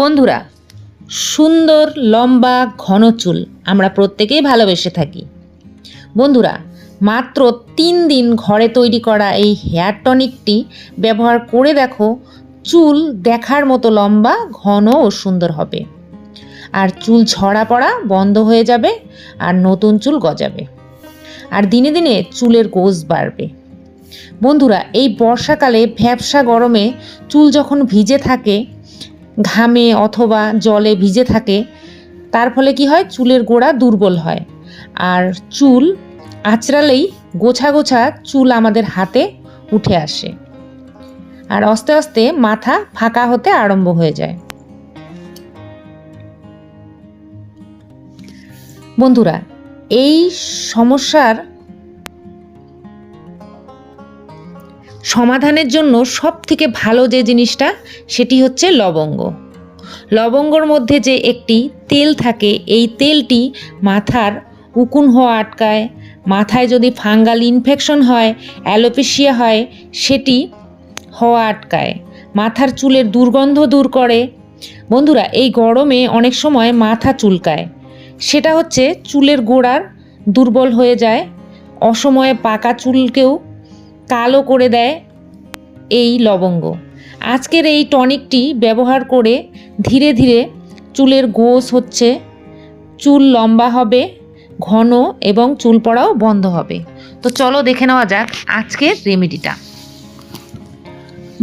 বন্ধুরা, সুন্দর, লম্বা, ঘন চুল আমরা প্রত্যেকেই ভালোবেসে থাকি। বন্ধুরা, মাত্র তিন দিন ঘরে তৈরি করা এই হেয়ার টনিকটি ব্যবহার করে দেখো, চুল দেখার মতো লম্বা, ঘন ও সুন্দর হবে। আর চুল ঝরা পড়া বন্ধ হয়ে যাবে আর নতুন চুল গজাবে। আর দিনে দিনে চুলের গোজ বাড়বে। বন্ধুরা, এই বর্ষাকালে ভ্যাবসা গরমে চুল যখন ভিজে থাকে ঘামে অথবা জলে ভিজে থাকে, তার ফলে কি হয়? চুলের গোড়া দুর্বল হয়। আর চুল আঁচড়ালেই গোছা গোছা চুল আমাদের হাতে উঠে আসে। আর আস্তে আস্তে মাথা ফাঁকা হতে আরম্ভ হয়ে যায়। বন্ধুরা, এই সমস্যার সমাধানের জন্য সব থেকে ভালো যে জিনিসটা, সেটি হচ্ছে লবঙ্গ। লবঙ্গর মধ্যে যে একটি তেল থাকে, এই তেলটি মাথার উকুন হওয়া আটকায়, মাথায় যদি ফাঙ্গাল ইনফেকশন হয়, অ্যালোপেশিয়া হয়, সেটি হওয়া আটকায়, মাথার চুলের দুর্গন্ধ দূর করে। বন্ধুরা, এই গরমে অনেক সময় মাথা চুলকায়, সেটা হচ্ছে চুলের গোড়ার দুর্বল হয়ে যায়, অসময়ে পাকা চুলকেও কালো করে দেয় এই লবঙ্গ। আজকের এই টনিকটি ব্যবহার করে ধীরে ধীরে চুলের গোস হচ্ছে, চুল লম্বা হবে, ঘন এবং চুল পড়াও বন্ধ হবে। তো চলো দেখে নেওয়া যাক আজকের রেমেডিটা।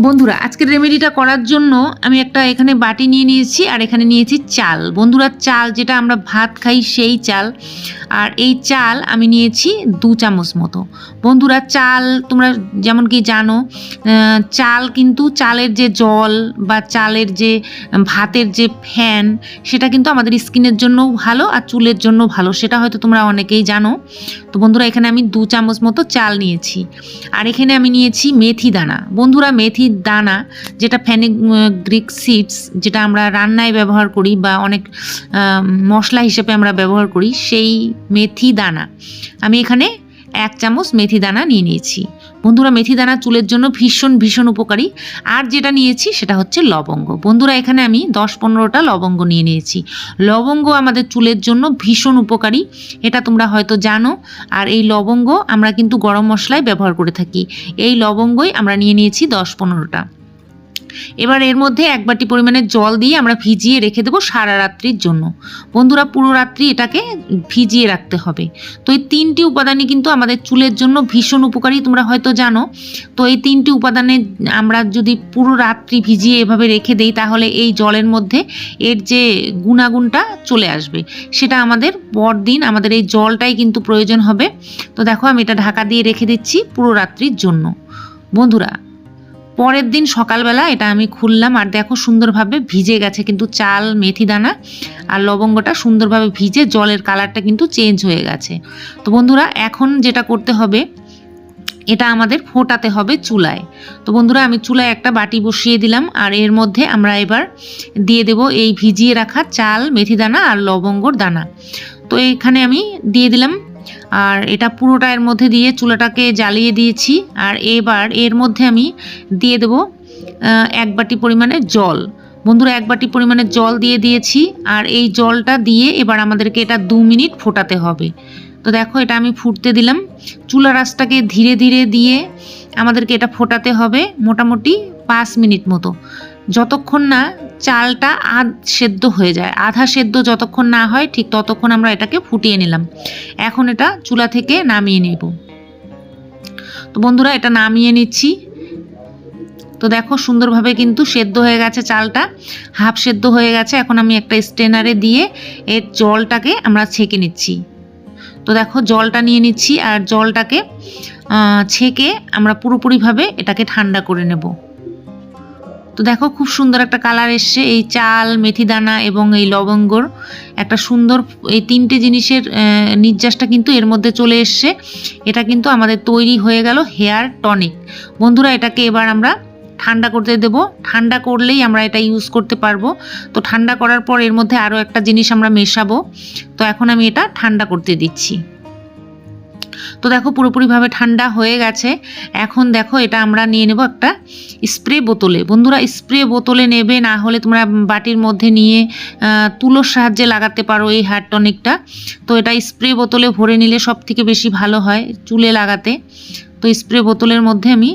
বন্ধুরা, আজকের রেমেডিটা করার জন্য আমি একটা এখানে বাটি নিয়ে নিয়েছি আর এখানে নিয়েছি চাল। বন্ধুরা, চাল যেটা আমরা ভাত খাই সেই চাল। আর এই চাল আমি নিয়েছি দু চামচ মতো। বন্ধুরা, চাল তোমরা যেমন কি জানো চাল কিন্তু চালের যে জল বা চালের যে ভাতের যে ফ্যান, সেটা কিন্তু আমাদের স্কিনের জন্যও ভালো আর চুলের জন্য ভালো। সেটা হয়তো তোমরা অনেকেই জানো। তো বন্ধুরা, এখানে আমি দু চামচ মতো চাল নিয়েছি। আর এখানে আমি নিয়েছি মেথি দানা। বন্ধুরা মেথির দানা, যেটা ফ্যানিক গ্রিক সিডস, যেটা আমরা রান্নায় ব্যবহার করি বা অনেক মশলা হিসেবে আমরা ব্যবহার করি, সেই মেথি দানা। আমি এখানে এক চামচ মেথি দানা নিয়ে নিয়েছি। বন্ধুরা, মেথি দানা চুলের জন্য ভীষণ ভীষণ উপকারী। আর যেটা নিয়েছি সেটা হচ্ছে লবঙ্গ। বন্ধুরা, এখানে আমি দশ পনেরোটা লবঙ্গ নিয়ে নিয়েছি। লবঙ্গ আমাদের চুলের জন্য ভীষণ উপকারী, এটা তোমরা হয়তো জানো। আর এই লবঙ্গ আমরা কিন্তু গরম মশলায় ব্যবহার করে থাকি। এই লবঙ্গই আমরা নিয়ে নিয়েছি দশ পনেরোটা। এবার এর মধ্যে এক বাটি পরিমাণে জল দিয়ে আমরা ভিজিয়ে রেখে দেবো সারা রাত্রির জন্য। বন্ধুরা, পুরো রাত্রি এটাকে ভিজিয়ে রাখতে হবে। তো এই তিনটি উপাদানই কিন্তু আমাদের চুলের জন্য ভীষণ উপকারী, তোমরা হয়তো জানো। তো এই তিনটি উপাদানে আমরা যদি পুরো রাত্রি ভিজিয়ে এভাবে রেখে দেই, তাহলে এই জলের মধ্যে এর যে গুণাগুণটা চলে আসবে। সেটা আমাদের পরদিন আমাদের এই জলটাই কিন্তু প্রয়োজন হবে। তো দেখো, আমি এটা ঢাকা দিয়ে রেখে দিচ্ছি পুরো রাত্রির জন্য। বন্ধুরা পরের দিন সকালবেলা এটা আমি খুললাম আর দেখো সুন্দরভাবে ভিজে গেছে কিন্তু চাল, মেথি দানা আর লবঙ্গটা সুন্দরভাবে ভিজে জলের কালারটা কিন্তু চেঞ্জ হয়ে গেছে। তো বন্ধুরা, এখন যেটা করতে হবে, এটা আমাদের ফোটাতে হবে চুলায়। তো বন্ধুরা, আমি চুলায় একটা বাটি বসিয়ে দিলাম আর এর মধ্যে আমরা এবার দিয়ে দেব এই ভিজিয়ে রাখা চাল, মেথি দানা আর লবঙ্গর দানা। তো এখানে আমি দিয়ে দিলাম আর এটা পুরোটা এর মধ্যে দিয়ে চুলাটাকে জ্বালিয়ে দিয়েছি। আর এবার এর মধ্যে আমি দিয়ে দেব এক বাটি পরিমাণে জল। বন্ধুরা, এক বাটি পরিমাণে জল দিয়ে দিয়েছি। আর এই জলটা দিয়ে এবার আমাদেরকে এটা দু মিনিট ফোটাতে হবে। তো দেখো, এটা আমি ফুটতে দিলাম। চুলা রাসটাকে ধীরে ধীরে দিয়ে আমাদেরকে এটা ফোটাতে হবে মোটামুটি পাঁচ মিনিট মতো। যতক্ষণ না চালটা আধ সেদ্ধ হয়ে যায়। আধা সেদ্ধ যতক্ষণ না হয় ঠিক ততক্ষণ আমরা এটাকে ফুটিয়ে নিলাম। এখন এটা চুলা থেকে নামিয়ে নেব। তো বন্ধুরা, এটা নামিয়ে নিচ্ছি। তো দেখো সুন্দরভাবে কিন্তু সেদ্ধ হয়ে গেছে চালটা। হাফ সেদ্ধ হয়ে গেছে। এখন আমি একটা স্টেনারে দিয়ে এর জলটাকে আমরা ছেঁকে নিচ্ছি। তো দেখো জলটা নিয়ে নিচ্ছি আর জলটাকে ছেঁকে আমরা পুরোপুরিভাবে এটাকে ঠান্ডা করে নেব। তো দেখো খুব সুন্দর একটা কালার এসছে, এই চাল মেথি দানা এবং এই লবঙ্গর। একটা সুন্দর এই তিনটে জিনিসের নির্যাসটা কিন্তু এর মধ্যে চলে এসছে। এটা কিন্তু আমাদের তৈরি হয়ে গেল হেয়ার টনিক। বন্ধুরা, এটাকে এবার আমরা ঠান্ডা করতে দেব। ঠান্ডা করলেই আমরা এটা ইউজ করতে পারব। তো ঠান্ডা করার পর এর মধ্যে আরও একটা জিনিস আমরা মেশাবো। তো এখন আমি এটা ঠান্ডা করতে দিচ্ছি। তো দেখো পুরোপুরিভাবে ঠান্ডা হয়ে গেছে। এখন দেখো এটা আমরা নিয়ে নেব একটা স্প্রে বোতলে। বন্ধুরা, স্প্রে বোতলে নেবে, না হলে তোমরা বাটির মধ্যে নিয়ে তুলোর সাহায্যে লাগাতে পারো এই হেয়ার টনিকটা তো এটা স্প্রে বোতলে ভরে নিলে সব থেকে বেশি ভালো হয় চুলে লাগাতে। তো স্প্রে বোতলের মধ্যে আমি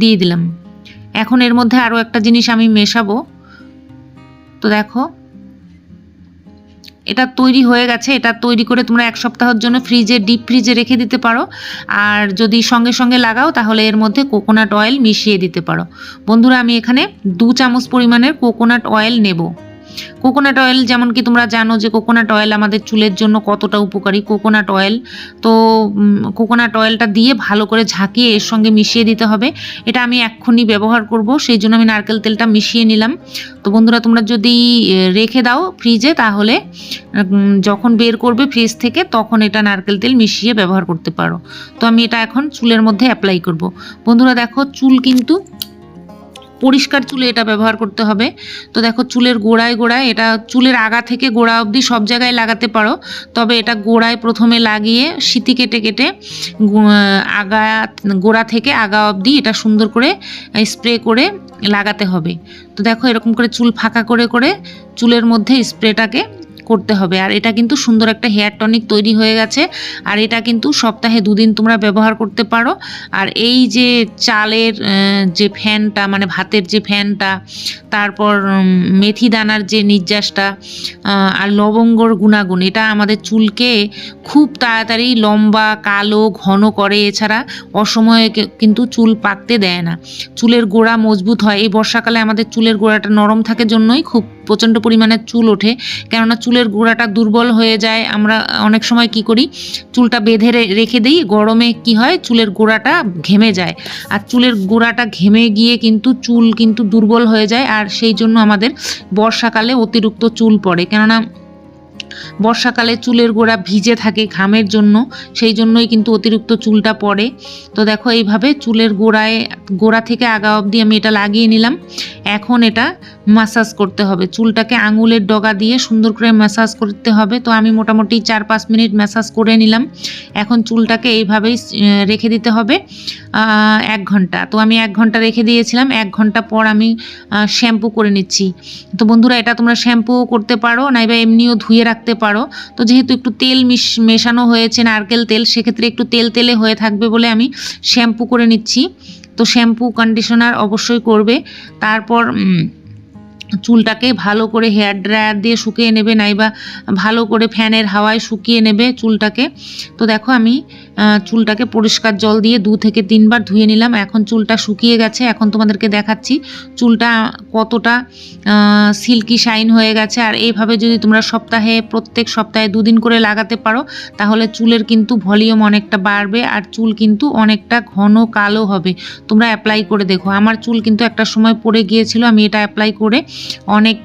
দিয়ে দিলাম। এখন এর মধ্যে আরও একটা জিনিস আমি মেশাবো। তো দেখো এটা তৈরি হয়ে গেছে, এটা তৈরি করে তোমরা এক সপ্তাহের জন্য ফ্রিজে ডিপ ফ্রিজে রেখে দিতে পারো। আর যদি সঙ্গে সঙ্গে লাগাও, তাহলে এর মধ্যে কোকোনাট অয়েল মিশিয়ে দিতে পারো। বন্ধুরা, আমি এখানে দু চামচ পরিমাণের কোকোনাট অয়েল নেব। কোকোনাট অয়েল যেমন কি তোমরা জানো যে কোকোনাট অয়েল আমাদের চুলের জন্য কতটা উপকারী কোকোনাট অয়েল তো কোকোনাট অয়েলটা দিয়ে ভালো করে ঝাঁকিয়ে এর সঙ্গে মিশিয়ে দিতে হবে। এটা আমি এক্ষুনি ব্যবহার করব, সেই জন্য আমি নারকেল তেলটা মিশিয়ে নিলাম। তো বন্ধুরা, তোমরা যদি রেখে দাও ফ্রিজে তাহলে যখন বের করবে ফ্রিজ থেকে, তখন এটা নারকেল তেল মিশিয়ে ব্যবহার করতে পারো। তো আমি এটা এখন চুলের মধ্যে অ্যাপ্লাই করব। বন্ধুরা, দেখো, চুল কিন্তু পরিষ্কার চুলে এটা ব্যবহার করতে হবে। তো দেখো চুলের গোড়ায় গোড়ায় এটা চুলের আগা থেকে গোড়া অবধি সব জায়গায় লাগাতে পারো। তবে এটা গোড়ায় প্রথমে লাগিয়ে সিঁতি কেটে কেটে আগা, গোড়া থেকে আগা অবধি এটা সুন্দর করে স্প্রে করে লাগাতে হবে। তো দেখো এরকম করে চুল ফাঁকা করে করে চুলের মধ্যে স্প্রেটাকে করতে হবে। আর এটা কিন্তু সুন্দর একটা হেয়ার টনিক তৈরি হয়ে গেছে। আর এটা কিন্তু সপ্তাহে দুদিন তোমরা ব্যবহার করতে পারো। আর এই যে চালের যে ফ্যানটা মানে ভাতের যে ফ্যানটা, তারপর মেথি দানার যে নির্যাসটা আর লবঙ্গর গুণাগুণ, এটা আমাদের চুলকে খুব তাড়াতাড়ি লম্বা, কালো, ঘন করে। এছাড়া অসময়ে কিন্তু চুল পাকতে দেয় না। চুলের গোড়া মজবুত হয়। এই বর্ষাকালে আমাদের চুলের গোড়াটা নরম থাকে জন্যই খুব প্রচণ্ড পরিমাণে চুল ওঠে। কেননা চুলের গোড়াটা দুর্বল হয়ে যায়। আমরা অনেক সময় কি করি, চুলটা বেঁধে রেখে দিই, গরমে কি হয়, চুলের গোড়াটা ঘেমে যায়। আর চুলের গোড়াটা ঘেমে গিয়ে কিন্তু চুল কিন্তু দুর্বল হয়ে যায়। আর সেই জন্য আমাদের বর্ষাকালে অতিরিক্ত চুল পড়ে। কেননা বর্ষাকালে চুলের গোড়া ভিজে থাকে ঘামের জন্য, সেই জন্যই কিন্তু অতিরিক্ত চুলটা পড়ে। তো দেখো এইভাবে চুলের গোড়ায়, গোড়া থেকে আগা অবধি আমি এটা লাগিয়ে নিলাম। এখন এটা ম্যাসাজ করতে হবে। চুলটাকে আঙুলের ডগা দিয়ে সুন্দর করে ম্যাসাজ করতে হবে। তো আমি মোটামুটি চার পাঁচ মিনিট ম্যাসাজ করে নিলাম। এখন চুলটাকে এইভাবেই রেখে দিতে হবে এক ঘণ্টা। তো আমি এক ঘণ্টা রেখে দিয়েছিলাম। এক ঘণ্টা পর আমি শ্যাম্পু করে নিচ্ছি। তো বন্ধুরা, এটা তোমরা শ্যাম্পুও করতে পারো, নাইবা এমনিও ধুয়ে রাখতে পারো। তো যেহেতু একটু তেল মিশ, মেশানো হয়েছে, নারকেল তেল, সেক্ষেত্রে একটু তেল তেলে হয়ে থাকবে বলে আমি শ্যাম্পু করে নিচ্ছি। তো শ্যাম্পু কন্ডিশনার অবশ্যই করবে। তারপর চুলটাকে ভালো করে হেয়ার ড্রায়ার দিয়ে শুকিয়ে নেবে, নাইবা ভালো করে ফ্যানের হাওয়ায় শুকিয়ে নেবে চুলটাকে। তো দেখো আমি চুলটাকে পরিষ্কার জল দিয়ে দু থেকে তিনবার ধুয়ে নিলাম। এখন চুলটা শুকিয়ে গেছে। এখন তোমাদেরকে দেখাচ্ছি চুলটা কতটা সিল্কি শাইন হয়ে গেছে। আর এইভাবে যদি তোমরা সপ্তাহে, প্রত্যেক সপ্তাহে দুদিন করে লাগাতে পারো, তাহলে চুলের কিন্তু ভলিউম অনেকটা বাড়বে আর চুল কিন্তু অনেকটা ঘন কালো হবে। তোমরা অ্যাপ্লাই করে দেখো। আমার চুল কিন্তু একটা সময় পড়ে গিয়েছিল, আমি এটা অ্যাপ্লাই করে অনেক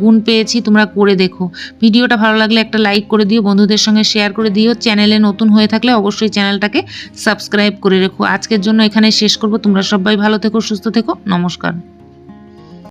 গুণ পেয়েছি, তোমরা করে দেখো। ভিডিওটা ভালো লাগলে একটা লাইক করে দিও, বন্ধুদের সঙ্গে শেয়ার করে দিও। চ্যানেলে নতুন হয়ে থাকলে অবশ্যই চ্যানেলটাকে সাবস্ক্রাইব করে রেখো। আজকের জন্য এখানে শেষ করব। তোমরা সবাই ভালো থেকো, সুস্থ থেকো। নমস্কার।